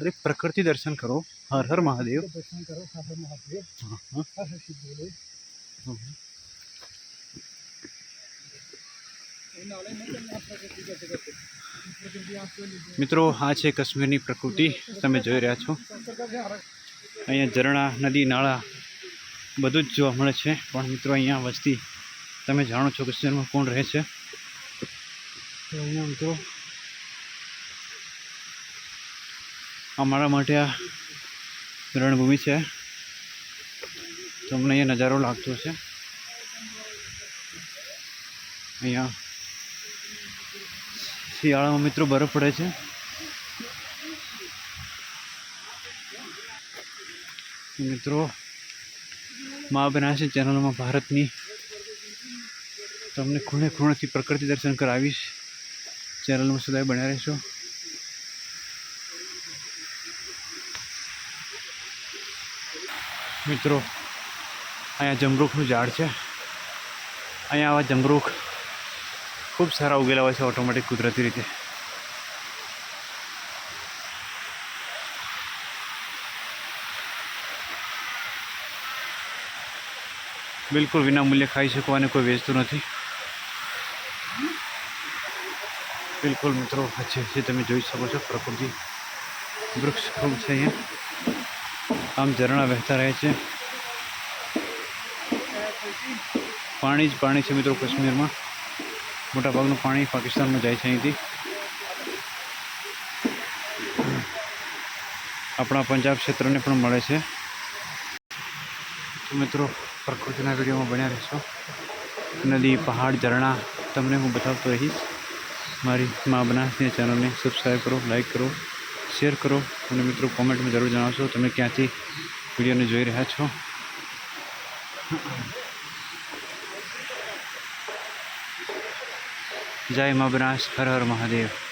અરે પ્રકૃતિ દર્શન કરો. હર હર મહાદેવ. દર્શન કરો હર હર મહાદેવ. હર હર બોલે. મિત્રો આ છે કાશ્મીરની પ્રકૃતિ. તમે જોઈ રહ્યા છો. અહીંયા ઝરણા નદી નાળા બધું જ જોવા મળે છે. પણ મિત્રો અહીંયા વસ્તી તમે જાણો છો કાશ્મીરમાં કોણ રહે છે? અહીંયા મિત્રો અમારા માટે આ રણભૂમિ છે. તમને અહીંયા નજારો લાગતો છે અહીંયા શિયાળામાં મિત્રો બરફ પડે છે. મિત્રો, મા બનાસી ચેનલમાં ભારતની તમને ખૂણે ખૂણેથી પ્રકૃતિ દર્શન કરાવીશ. ચેનલમાં સદાય બન્યા રહેશો. મિત્રો, અહીંયા જમરૂખનું ઝાડ છે. અહીંયા આવા જમરૂખ ખૂબ સારા ઉગેલા હોય છે ઓટોમેટિક કુદરતી રીતે. બિલકુલ વિના મૂલ્યે ખાઈ શકો અને કોઈ વેચતું નથી. બિલકુલ મિત્રો છે જે તમે જોઈ શકો છો, પ્રકૃતિ વૃક્ષ ખૂબ છે અહીંયા. આમ ઝરણા વહેતા રહે છે. પાણી જ પાણી છે મિત્રો કાશ્મીરમાં. મોટાભાગનું પાણી પાકિસ્તાનમાં જાય છે અહીંથી. આપણા પંજાબ ક્ષેત્રને પણ મળે છે. મિત્રો, પ્રકૃતિના વિડીયોમાં બન્યા રહેશો. નદી, પહાડ, ઝરણા, તમને હું બતાવતો રહીશ. મારી મા બનાસની ચેનલને સબસ્ક્રાઈબ કરો લાઈક કરો શેર કરો. અને મિત્રો કોમેન્ટમાં જરૂર જણાવશો, તમે ક્યાંથી વિડીયોને જોઈ રહ્યા છો? જય મબરાસ હર હર મહાદેવ.